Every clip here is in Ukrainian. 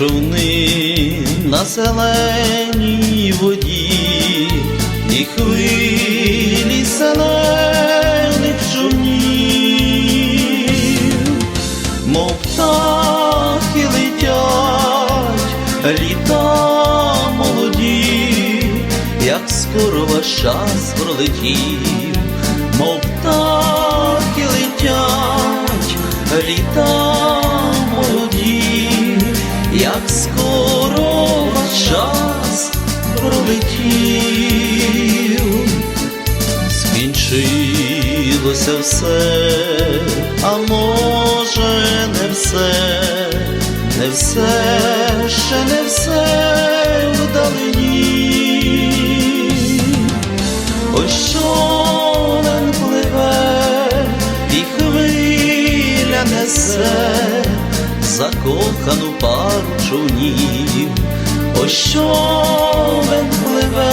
човни на зеленій воді, і хвилі зелених човнів, мов птахи летять, літа молоді, як скоро ваш час пролетів, мов птахи скінчилося все, а може не все, не все, ще не все вдалині. Ось човен пливе, і хвиля несе закохану пару човнів. Ось човен пливе,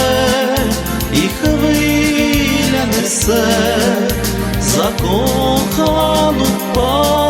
і хвиля несе закохану пару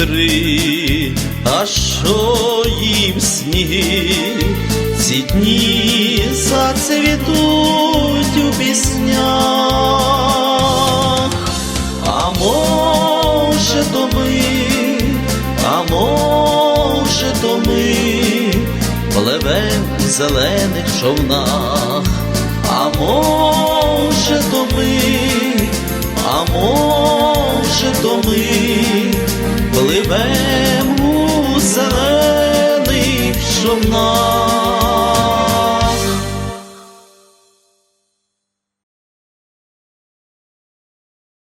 вітри, а що їм сніги, ці дні зацвітуть у піснях, а може то ми, а може то ми пливем у зелених човнах, а може то ми, зелених човнах.